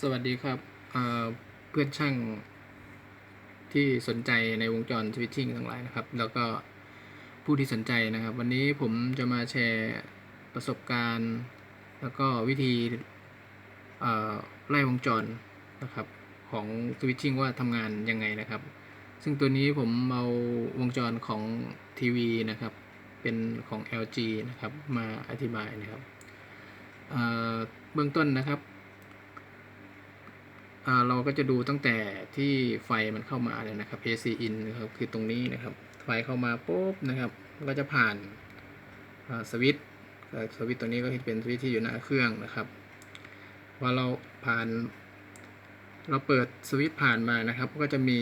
สวัสดีครับเเพื่อนช่างที่สนใจในวงจรสวิตชิ่งทั้งหลายนะครับ แล้วก็ผู้ที่สนใจนะครับ วันนี้ผมจะมาแชร์ประสบการณ์ แล้วก็วิธีไล่วงจรนะครับของสวิตชิ่งว่าทำงานยังไงนะครับ ซึ่งตัวนี้ผมเอาวงจรของทีวีนะครับ เป็นของ LG นะครับมาอธิบายนะครับเบื้องต้นนะครับ เราก็จะดูตั้งแต่ที่ไฟมันเข้ามาเลยนะครับ AC in นะครับคือตรงนี้นะครับ ไฟเข้ามาปุ๊บนะครับ ก็จะผ่านสวิตสวิตตัวนี้ก็เป็นสวิตที่อยู่หน้าเครื่องนะครับพอเราผ่าน เราเปิดสวิตผ่านมานะครับ ก็จะมี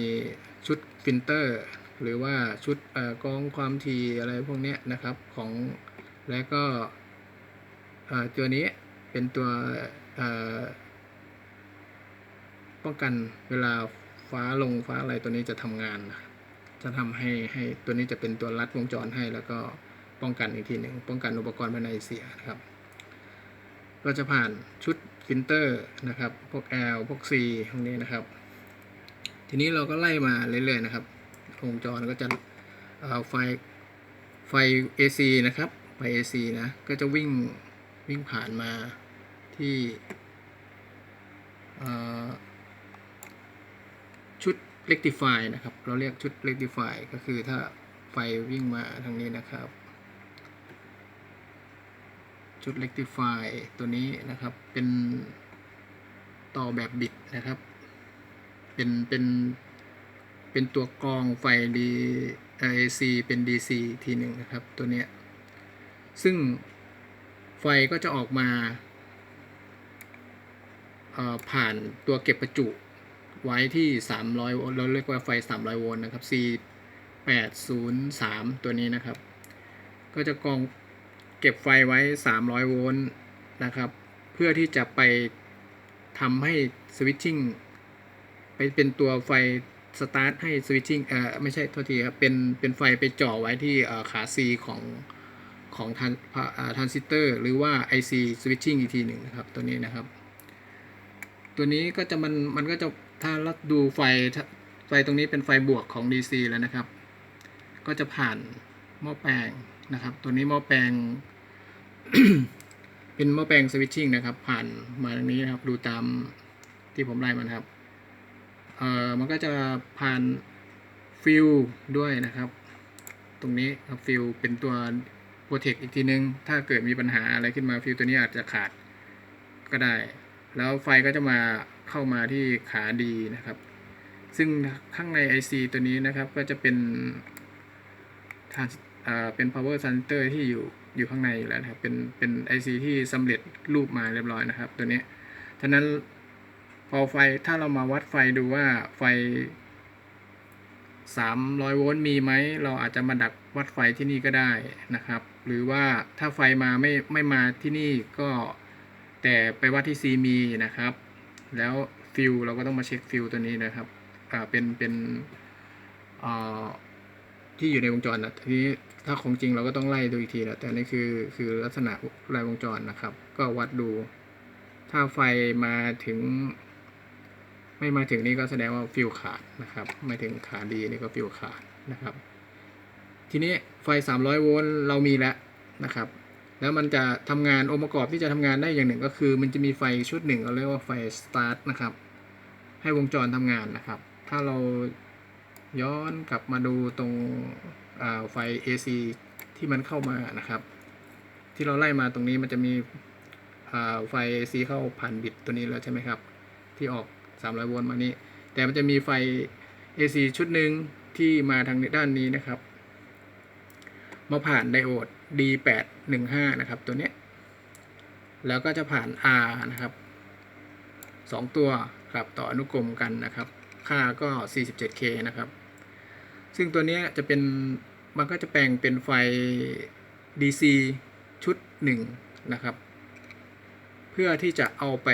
ชุดฟิลเตอร์ หรือว่าชุดอ่อกรองความถี่อะไรพวกนี้นะครับของแล้วก็อ่อตัวนี้เป็นตัวอ่อ ป้องกันเวลาฟ้าลงฟ้าอะไรตัวนี้จะทำงานจะทำให้ให้ตัวนี้จะเป็นตัวรัดวงจรให้แล้วก็ป้องกันอีกทีหนึ่งป้องกันอุปกรณ์ภายในเสียนะครับ ก็จะผ่านชุดฟิลเตอร์นะครับ พวก L พวก C พวกนี้นะครับ ทีนี้เราก็ไล่มาเรื่อยๆนะครับวงจรก็จะเอ่อไฟไฟ AC นะครับไฟ AC นะก็จะวิ่งวิ่งผ่านมาที่อ่อชุด rectify นะครับ เราเรียกชุด rectify ก็คือถ้าไฟวิ่งมาทางนี้นะครับ ชุด rectify ตัวนี้นะครับเป็นต่อแบบบิดนะครับ เป็นเป็นเป็นตัวกรองไฟ D AC เป็น DC ทีหนึ่งนะครับตัวเนี้ยซึ่งไฟก็จะออกมาผ่านตัวเก็บประจุ ไว้ที่ 300โวลต์เราเรียกว่าไฟ 300 โวลต์นะครับ C 803 ตัวนี้นะครับ ก็จะกองเก็บไฟไว้ 300 โวลต์นะครับ เพื่อที่จะไปทำให้สวิตชิ่งไปเป็นตัวไฟสตาร์ทให้สวิตชิ่งเออไม่ใช่โทษทีครับ เป็นเป็นไฟไปจ่อไว้ที่ขา C ของของทันทรานซิสเตอร์หรือว่า IC switching อีกทีหนึ่งนะครับ ตัวนี้นะครับ ตัวนี้ก็จะมันมันก็จะ ถ้าเราดูไฟไฟตรงนี้เป็นไฟบวกของ DC แล้วนะครับ ก็จะผ่านหม้อแปลงนะครับ ตัวนี้หม้อแปลง เป็นหม้อแปลงสวิตชิ่งนะครับ ผ่านมาตรงนี้นะครับ ดูตามที่ผมไล่มันครับ เอ่อ มันก็จะผ่านฟิลด้วยนะครับ ตรงนี้ครับฟิลเป็นตัวโปรเทคอีกทีนึง ถ้าเกิดมีปัญหาอะไรขึ้นมาฟิลตัวนี้อาจจะขาดก็ได้ แล้วไฟก็จะมา เข้ามาที่ขาดีนะครับ ซึ่งข้างใน IC ตัวนี้นะครับก็จะเป็นทานอ่าเป็น power transistor ที่อยู่อยู่ข้างในอยู่แล้วนะครับ เป็นเป็น IC ที่สำเร็จรูปมาเรียบร้อยนะครับ ตัวนี้ฉะนั้นพอไฟถ้าเรามาวัดไฟดูว่าไฟ 300 โวลต์มีไหม เราอาจจะมาดักวัดไฟที่นี่ก็ได้นะครับ หรือว่าถ้าไฟมาไม่ไม่มาที่นี่ก็แต่ไปวัดที่ C มีนะครับ แล้วฟิลเราก็ต้องมาเช็คฟิลตัวนี้นะครับอ่าเป็นเป็นอ่าที่อยู่ในวงจรนะทีนี้ถ้าของจริงเราก็ต้องไล่ดูอีกทีนะแต่นี่คือคือลักษณะรายวงจรนะครับ ก็วัดดู ถ้าไฟมาถึง ไม่มาถึงนี่ก็แสดงว่าฟิลขาดนะครับ ไม่ถึงขาดีนี่ก็ฟิลขาดนะครับ ทีนี้ไฟ 300 โวลต์เรามีแล้วนะครับ แล้วมันจะทำงานองค์ประกอบที่จะทำงานได้อย่างหนึ่งก็คือ มันจะมีไฟชุดหนึ่งเราเรียกว่าไฟสตาร์ทนะครับ ให้วงจรทำงานนะครับ ถ้าเราย้อนกลับมาดูตรงไฟ AC ที่มันเข้ามานะครับ ที่เราไล่มาตรงนี้มันจะมีไฟ AC เข้าผ่านบิตตัวนี้แล้วใช่ไหมครับ ที่ออก 300 โวลต์มานี้ แต่มันจะมีไฟ AC ชุดหนึ่งที่มาทางด้านนี้นะครับ มาผ่านไดโอด D815 นะครับตัวเนี้ยแล้วก็จะผ่าน R นะครับสองตัวครับต่ออนุกรมกันนะครับ ค่าก็ 47K นะครับ ซึ่งตัวนี้จะเป็นมันก็จะแปลงเป็นไฟ DC ชุดหนึ่งนะครับ เพื่อที่จะเอาไป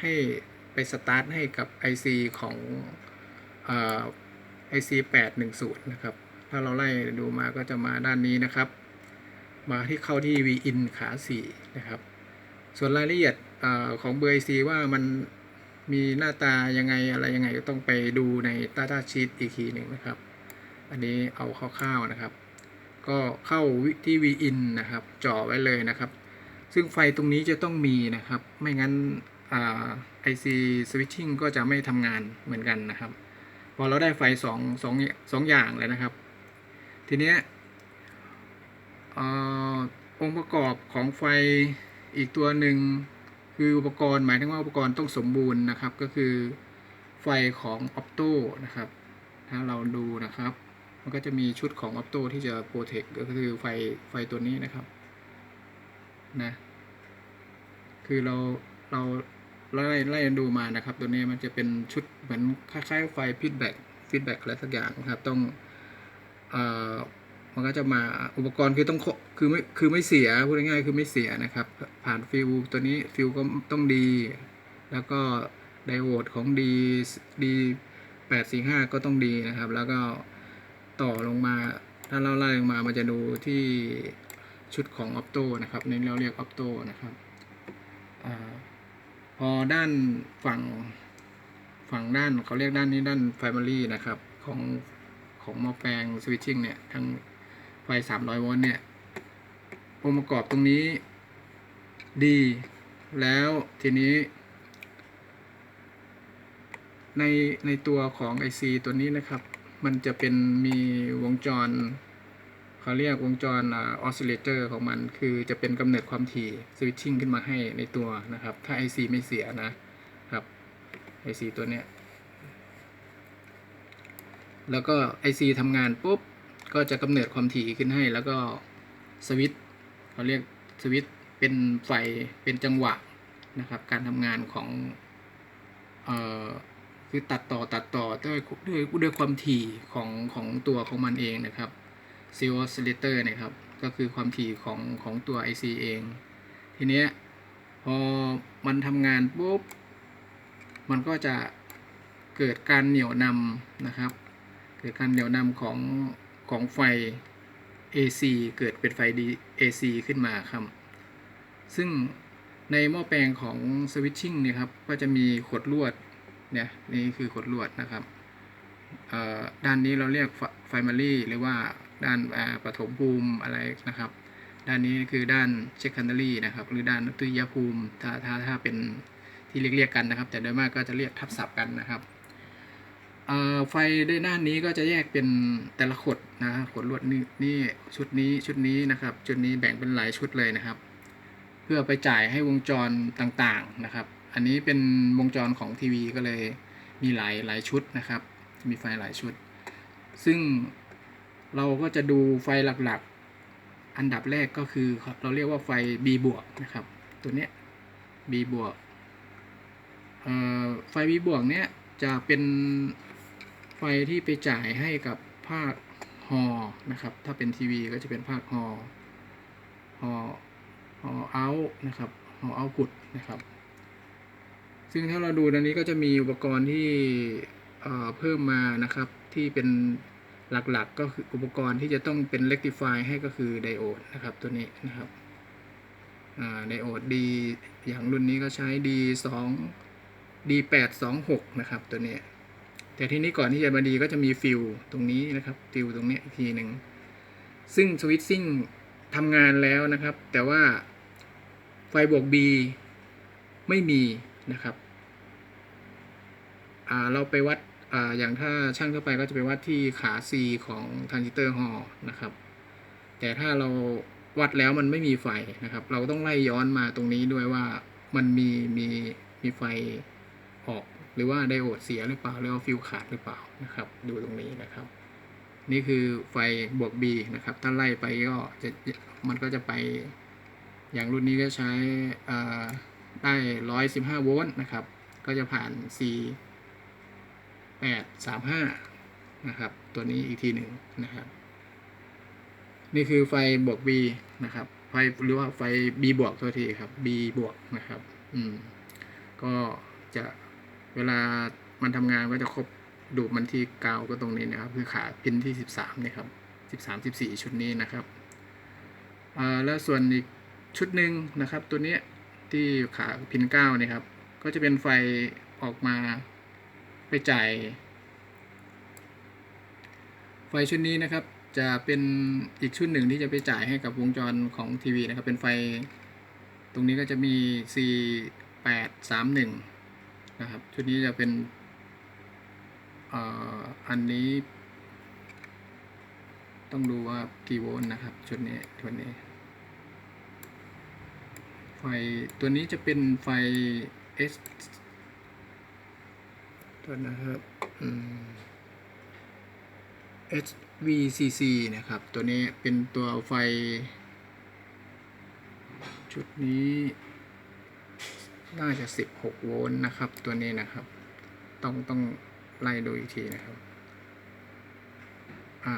ให้ไปสตาร์ทให้กับ IC ของเอ่อ IC 810 นะครับ ถ้าเราไล่ดูมาก็จะมาด้านนี้นะครับ มาที่เข้าที่ V in ขา4นะครับ ส่วนรายละเอียดอของเบอร์ IC ว่ามันมีหน้าตายังไงอะไรยังไงก็ต้องไปดูใน Data Sheet อีกทีหนึ่งนะครับ อันนี้เอาคร่าวๆนะครับ ก็เข้าที่ VIN นะครับจ่อไว้เลยนะครับ ซึ่งไฟตรงนี้จะต้องมีนะครับ ไม่งั้นอ่า IC switching ก็จะไม่ทำงานเหมือนกันนะครับ พอเราได้ไฟสองสองสองอย่างแล้วนะครับ ทีเนี้ย องค์ประกอบของไฟอีกตัวหนึ่งคืออุปกรณ์หมายถึงว่าอุปกรณ์ต้องสมบูรณ์นะครับ ก็คือไฟของ Opto นะครับ ถ้าเราดูนะครับ มันก็จะมีชุดของ Opto ที่จะ Protect ก็คือไฟไฟตัวนี้นะครับนะคือเราเราไล่ไล่ดูมานะครับ ตัวนี้มันจะเป็นชุดเหมือนคล้ายๆไฟ feedback feedback อะไรสักอย่างนะครับ ต้องอ่อ มันก็จะมาอุปกรณ์คือต้องคือไม่คือไม่เสียพูดง่ายๆคือไม่เสียนะครับ ผ่านฟิลตัวนี้ฟิลก็ต้องดี แล้วก็ไดโวดของดีดีแปดสี่ห้าก็ต้องดีนะครับ แล้วก็ต่อลงมาถ้าเราไล่ลงมามันจะดูที่ชุดของ Opto นะครับในเราเรียก Opto นะครับอพอด้านฝั่งฝั่งด้านเขาเรียกด้านนี้ด้าน Primary นะครับของของหม้อแปลง Switching เนี่ยทั้ง ไฟ 300 โวลต์เนี่ย องค์ประกอบตรงนี้ดี แล้วทีนี้ ในในตัวของ IC ตัวนี้นะครับ มันจะเป็นมีวงจรเขาเรียกวงจรออสซิเลเตอร์ของมัน คือจะเป็นกำเนิดความถี่สวิตชิ่งขึ้นมาให้ในตัวนะครับ ถ้า IC ไม่เสียนะครับ IC ตัวเนี้ยแล้วก็ IC ทำงานปุ๊บ ก็จะกำเนิดความถี่ขึ้นให้ แล้วก็สวิตเขาเรียกสวิตเป็นไฟเป็นจังหวะนะครับ การทำงานของเอ่อคือตัดต่อตัดต่อด้วยด้วยด้วยความถี่ของของตัวของมันเองนะครับซิลอสซิเลเตอร์นะครับ ก็คือความถี่ของของตัว IC เอง ทีเนี้ยพอมันทำงานปุ๊บ มันก็จะเกิดการเหนี่ยวนำนะครับ เกิดการเหนี่ยวนำของ ของไฟ AC เกิดเป็นไฟ AC ขึ้นมาครับ ซึ่งในหม้อแปลงของสวิตชิ่งเนี่ยครับ ก็จะมีขดลวดเนี่ยนี่คือขดลวดนะครับเอ่อด้านนี้เราเรียกไฟมารีหรือว่าด้านปฐมภูมิอะไรนะครับ ด้านนี้คือด้านเชคคันดารีนะครับ หรือด้านตุยภูมิถ้าถ้าถ้าเป็นที่เรียกเรียกกันนะครับ แต่โดยมากก็จะเรียกทับศัพท์กันนะครับ ไฟด้านหน้านี้ก็จะแยกเป็นแต่ละขดนะขดลวดนี่นี่ชุดนี้ชุดนี้นะครับ ชุดนี้แบ่งเป็นหลายชุดเลยนะครับ เพื่อไปจ่ายให้วงจรต่างๆนะครับ อันนี้เป็นวงจรของทีวีก็เลยมีหลายหลายชุดนะครับ มีไฟหลายชุด ซึ่งเราก็จะดูไฟหลักๆ อันดับแรกก็คือเราเรียกว่าไฟ B บวกนะครับ ตัวเนี้ย B บวกไฟ B บวกเนี้ยจะเป็น ที่ไปจ่ายให้กับภาคฮอนะครับ ถ้าเป็นทีวีก็จะเป็นภาคฮอฮอฮอเอานะครับฮอเอาพุตนะครับ ซึ่งถ้าเราดูตอนนี้ก็จะมีอุปกรณ์ที่เพิ่มมานะครับที่เป็นหลักๆ ก็คืออุปกรณ์ที่จะต้องเป็น rectify ให้ก็คือไดโอดนะครับตัวนี้นะครับไดโอดดีอย่างรุ่นนี้ก็ใช้ D 2 D 8 2 6 นะครับตัวนี้ แต่ทีนี้ก่อนที่จะมาดีก็จะมีฟิลตรงนี้นะครับฟิลตรงนี้อีกทีหนึ่งซึ่งสวิตซิ่งทำงานแล้วนะครับ แต่ว่าไฟบวก B ไม่มีนะครับเราไปวัดออย่างถ้าช่างทั่วไปก็จะไปวัดที่ขา C ของทรานซิสเตอร์ฮอนะครับ แต่ถ้าเราวัดแล้วมันไม่มีไฟนะครับ เราต้องไล่ย้อนมาตรงนี้ด้วยว่ามันมีมีมีไฟ ออก หรือว่าไดโอดเสียหรือเปล่าหรือว่าฟิวขาดหรือเปล่านะครับ ดูตรงนี้นะครับ นี่คือไฟบวก B นะครับ ถ้าไล่ไปก็จะมันก็จะไป อย่างรุ่นนี้ก็ใช้ได้ร้อยสิบห้าโวลต์นะครับ ก็จะผ่าน C แปดสามห้านะครับ ตัวนี้อีกทีหนึ่งนะครับ นี่คือไฟบวก B นะครับไฟหรือว่าไฟ B บวกตัวทีครับ B บวกนะครับ อืม ก็จะ เวลามันทำงานก็จะครบดูดมันที่กาวก็ตรงนี้นะครับ คือขาพินที่สิบสามนี่ยครับสิบสามสิบสี่ชุดนี้นะครับแล้วส่วนอีกชุดหนึ่งนะครับ ตัวนี้ที่ขาพินเก้าเนี่ยครับ ก็จะเป็นไฟออกมาไปจ่ายไฟชุดนี้นะครับ จะเป็นอีกชุดหนึ่งที่จะไปจ่ายให้กับวงจรของทีวีนะครับ เป็นไฟ ตรงนี้ก็จะมี C 8 3 1 นะครับ ชุดนี้จะเป็นอันนี้ ต้องดูว่ากี่โวลต์นะครับ ชุดนี้ชุดนี้ ไฟตัวนี้จะเป็นไฟ S ตัวนะครับอืม HVCC นะครับ ตัวนี้เป็นตัวไฟ ชุดนี้ น่าจะ 16 โวลต์นะครับ ตัวนี้นะครับ ต้องต้องไล่ดูอีกทีนะครับอ่า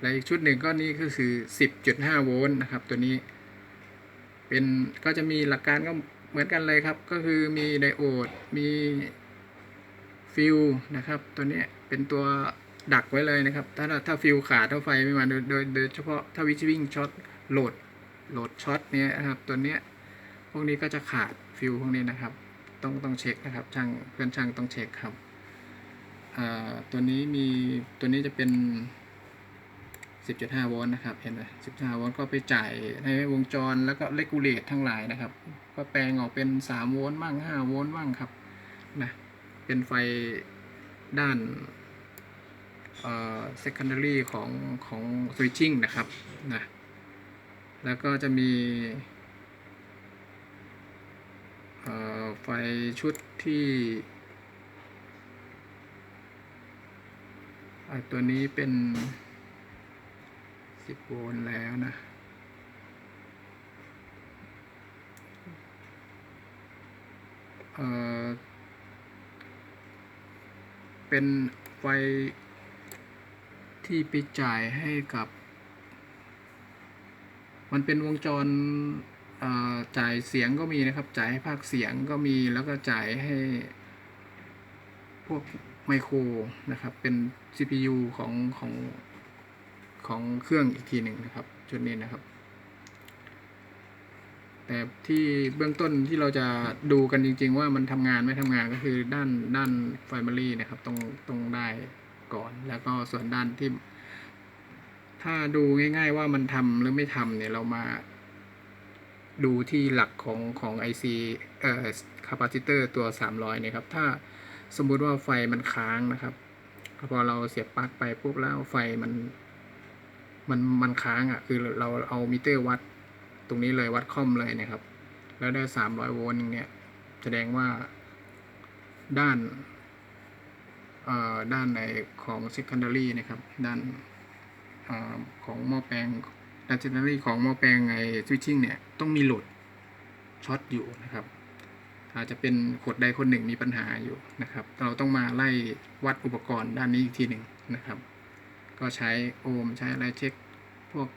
และอีกชุดหนึ่งก็นี่ก็คือ 10.5 โวลต์นะครับ ตัวนี้ เป็นก็จะมีหลักการก็เหมือนกันเลยครับ ก็คือมีไดโอด มีฟิลนะครับ ตัวนี้เป็นตัวดักไว้เลยนะครับ ถ้าถ้าฟิลขาดถ้าไฟไม่มาโดยโดยโดยเฉพาะถ้าวิชวิ่งช็อตโหลดโหลดช็อตเนี้ยนะครับ ตัวเนี้ย พวกนี้ก็จะขาดฟิลพวกนี้นะครับ ต้องต้องเช็คนะครับ ช่างเพื่อนช่างต้องเช็คครับตัวนี้มีตัวนี้จะเป็น 10.5 โวลต์นะครับ เห็นไหม15 โวลต์ก็ไปจ่ายในวงจรแล้วก็เลกูเลตทั้งหลายนะครับ ก็แปลงออกเป็น 3 โวลต์บ้าง 5 โวลต์บ้างครับนะเป็นไฟด้านเอ่อ secondary ของของ switching นะครับนะแล้วก็จะมี ไฟชุดที่ตัวนี้เป็น 10 โวลต์แล้วนะ เออเป็นไฟที่ไปจ่ายให้กับ มันเป็นวงจร จ่ายเสียงก็มีนะครับ จ่ายให้ภาคเสียงก็มีแล้วก็จ่ายให้พวกไมโครนะครับ เป็น CPU ของของของเครื่องอีกทีหนึ่งนะครับ ชุดนี้นะครับ แต่ที่เบื้องต้นที่เราจะดูกันจริง ๆ ว่ามันทำงานไม่ทำงานก็คือด้านด้านไฟมารีนะครับต้องต้องได้ก่อน แล้วก็ส่วนด้านที่ ถ้าดูง่าย ๆ ว่ามันทำหรือไม่ทำเนี่ยเรามา ดูที่หลักของของ IC เอ่อคาปาซิเตอร์ตัว 300เนี่ยครับ ถ้าสมมุติว่าไฟมันค้างนะครับ พอเราเสียบปลั๊กไปปุ๊บแล้วไฟมัน มันมันค้างอะ คือเราเอามิเตอร์วัดตรงนี้เลยวัดคอมเลยนะครับ แล้วได้ 300 โวลต์อย่างเนี้ยแสดงว่าด้านเอ่อด้านในของ secondary นะครับ ด้านเออของหม้อแปลง ด้าน secondary ของหม้อแปลงไอ้ switching เนี่ย ต้องมีโหลดช็อตอยู่นะครับ อาจจะเป็นคนใดคนหนึ่งมีปัญหาอยู่นะครับ เราต้องมาไล่วัดอุปกรณ์ด้านนี้อีกทีหนึ่งนะครับ ก็ใช้โอห์มใช้อะไรเช็ค พวก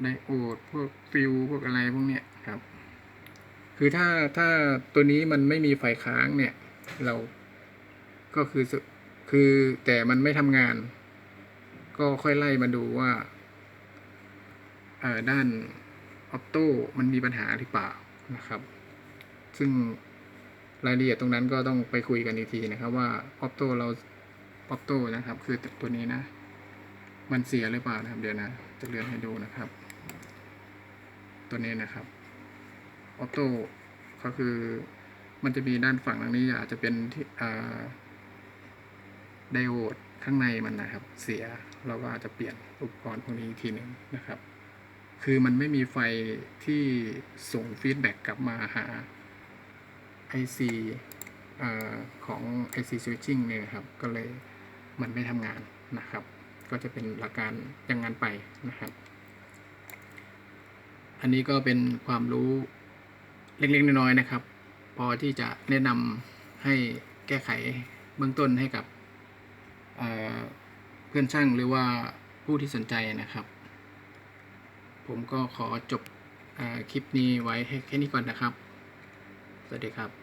ไดโอดพวกฟิวพวกอะไรพวกเนี้ยครับ คือถ้าถ้าตัวนี้มันไม่มีไฟค้างเนี่ย เราก็คือคือแต่มันไม่ทำงาน ก็ค่อยไล่มาดูว่า ด้านออโต้มันมีปัญหาหรือเปล่านะครับ ซึ่งรายละเอียดตรงนั้นก็ต้องไปคุยกันอีกทีนะครับว่าออโต้เราออโต้นะครับ คือตัวนี้นะ มันเสียหรือเปล่านะครับ เดี๋ยวนะ จะเลื่อนให้ดูนะครับ ตัวนี้นะครับออโต้ก็คือมันจะมีด้านฝั่งทางนี้อาจจะเป็นที่ไดโอดข้างในมันนะครับ เสียเราก็อาจจะเปลี่ยนอุปกรณ์พวกนี้อีกทีหนึ่งนะครับ คือมันไม่มีไฟที่ส่งฟีดแบ็กกลับมาหา IC เอ่อของ IC switching เนี่ยครับ ก็เลยมันไม่ทำงานนะครับ ก็จะเป็นหลักการอย่างนั้นไปนะครับ อันนี้ก็เป็นความรู้เล็กๆ น้อยๆนะครับ พอที่จะแนะนำให้แก้ไขเบื้องต้นให้กับเเพื่อนช่างหรือว่าผู้ที่สนใจนะครับ ผมก็ขอจบอคลิปนี้ไว้แค่นี้ก่อนนะครับ สวัสดีครับ